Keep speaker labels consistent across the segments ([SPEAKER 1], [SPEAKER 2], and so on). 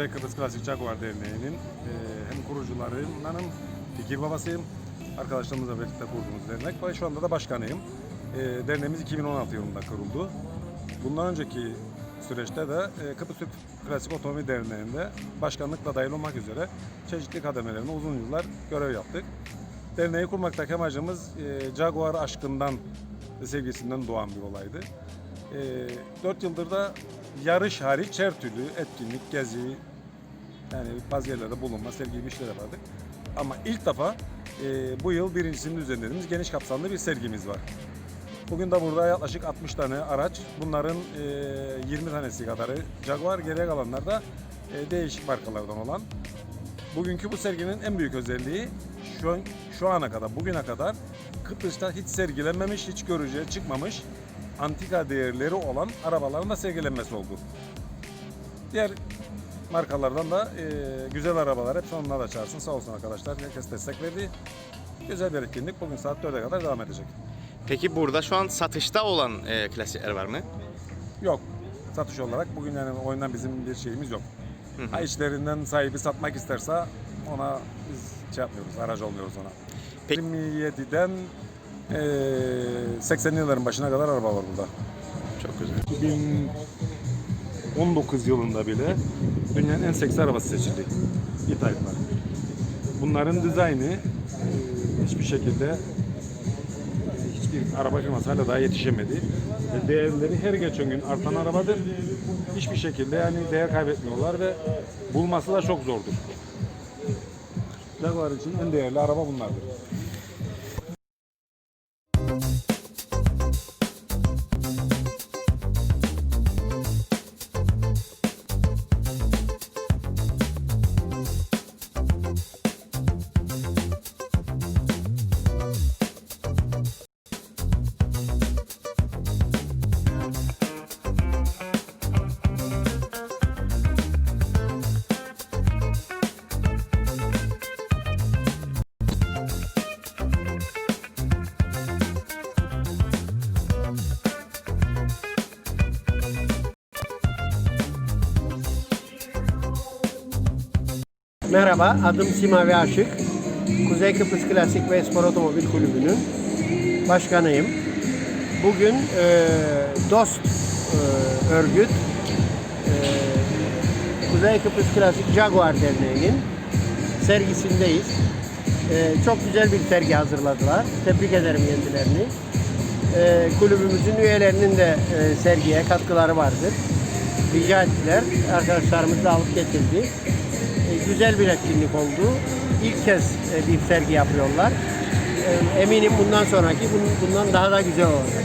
[SPEAKER 1] Kuzey Kıbrıs Klasik Jaguar Derneği'nin e, hem kurucularındanım, fikir babasıyım. Arkadaşlarımızla birlikte kurduğumuz dernek ve şu anda da başkanıyım. E, derneğimiz 2016 yılında kuruldu. Bundan önceki süreçte de e, Kıbrıs Türk Klasik Otomobil Derneği'nde başkanlıkla dahil olmak üzere çeşitli kademelerinde uzun yıllar görev yaptık. Derneği kurmaktaki amacımız e, Jaguar aşkından ve sevgisinden doğan bir olaydı. E, 4 yıldır da yarış hariç her türlü etkinlik, gezi, yani bazı yerlerde bulunma, sergi gibi işler. Ama ilk defa e, bu yıl birincisini düzenlediğimiz geniş kapsamlı bir sergimiz var. Bugün de burada yaklaşık 60 tane araç. Bunların e, 20 tanesi kadarı Jaguar, geriye kalanlar da e, değişik markalardan olan. Bugünkü bu serginin en büyük özelliği şu, an- şu ana kadar, bugüne kadar Kıbrıs'ta hiç sergilenmemiş, hiç görücüye çıkmamış antika değerleri olan arabaların da sergilenmesi oldu. Diğer markalardan da e, güzel arabalar hepsi onlar da çağırsın. Sağ olsun arkadaşlar. Herkes destek verdi. Güzel bir etkinlik. Bugün saat 4'e kadar devam edecek.
[SPEAKER 2] Peki burada şu an satışta olan e, klasikler var mı?
[SPEAKER 1] Yok. Satış olarak bugün yani oyundan bizim bir şeyimiz yok. Ha içlerinden sahibi satmak isterse ona biz şey yapmıyoruz, aracı olmuyoruz ona.
[SPEAKER 2] Peki-
[SPEAKER 1] 27'den eee 80'li yılların başına kadar araba var burada.
[SPEAKER 2] Çok güzel.
[SPEAKER 1] 2019 yılında bile dünyanın en seksi arabası seçildi. E-Type'lar. Bunların dizaynı eee, hiçbir şekilde hiçbir araba firması hala daha yetişemedi. Ve değerleri her geçen gün artan arabadır. Hiçbir şekilde yani değer kaybetmiyorlar ve bulması da çok zordur. Jaguar için en değerli araba bunlardır.
[SPEAKER 3] Merhaba, adım Simavi Aşık. Kuzey Kıbrıs Klasik ve Spor Otomobil Kulübü'nün başkanıyım. Bugün e, DOST e, örgüt e, Kuzey Kıbrıs Klasik Jaguar Derneği'nin sergisindeyiz. E, çok güzel bir sergi hazırladılar. Tebrik ederim kendilerini. E, kulübümüzün üyelerinin de e, sergiye katkıları vardır. Rica ettiler. Arkadaşlarımız da alıp getirdi. Güzel bir etkinlik oldu. İlk kez e, bir sergi yapıyorlar. E, eminim bundan sonraki bundan daha da güzel olacak.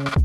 [SPEAKER 3] Thank you.